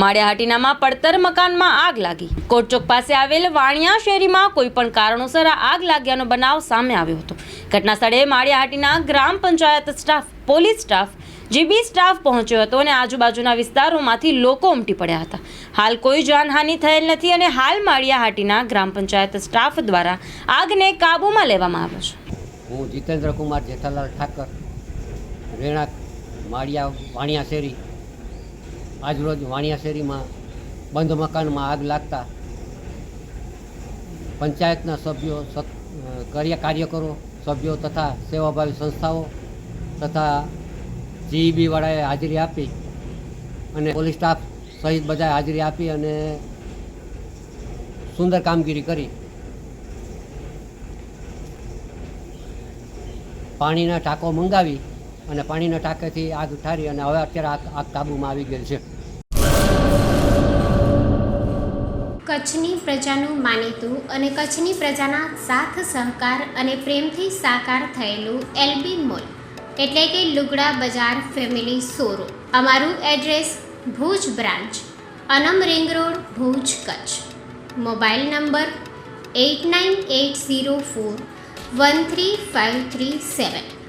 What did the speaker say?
માળિયાહાટીનામાં પડતર મકાનમાં આગ લાગી. કોટચોક પાસે આવેલ વાણિયા શેરીમાં કોઈ પણ કારણોસર આગ લાગ્યાનો બનાવ સામે આવ્યો હતો. ઘટના સ્થળે માળિયાહાટીના ગ્રામ panchayat staff, police staff, GB staff પહોંચ્યો હતો અને આજુબાજુના વિસ્તારોમાંથી લોકો ઉમટી પડ્યા હતા. હાલ કોઈ જાનહાનિ થયેલ નથી અને હાલ માળિયાહાટીના ગ્રામ પંચાયત સ્ટાફ દ્વારા આગને કાબૂમાં લેવામાં આવ્યો છે. હું જીતેન્દ્ર કુમાર જેઠાલાલ ઠાકર, રેણાક, માળિયા વાણિયા શેરી આજરોજ વાણિયા શેરીમાં બંધ મકાનમાં આગ લાગતા પંચાયતના સભ્યો કાર્ય કાર્યકરો, સભ્યો તથા સેવાભાવી સંસ્થાઓ તથા જીઈબી વાળાએ હાજરી આપી અને પોલીસ સ્ટાફ સહિત બધાએ હાજરી આપી અને સુંદર કામગીરી કરી. પાણીના ટાંકો મંગાવી અને પાણીના ટાંકેથી આગ ઠારી અને હવે અત્યારે આગ આગ કાબૂમાં આવી ગયેલ છે. કચ્છની પ્રજાનું માનીતું અને કચ્છની પ્રજાના સાથ સહકાર અને પ્રેમથી સાકાર થયેલું એલબી મોલ, એટલે કે લુગડા બજાર ફેમિલી શોરૂમ. અમારું address Bhuj branch, Anam ring road, Bhuj Kutch. Mobile number eight nine eight zero four one three five three seven.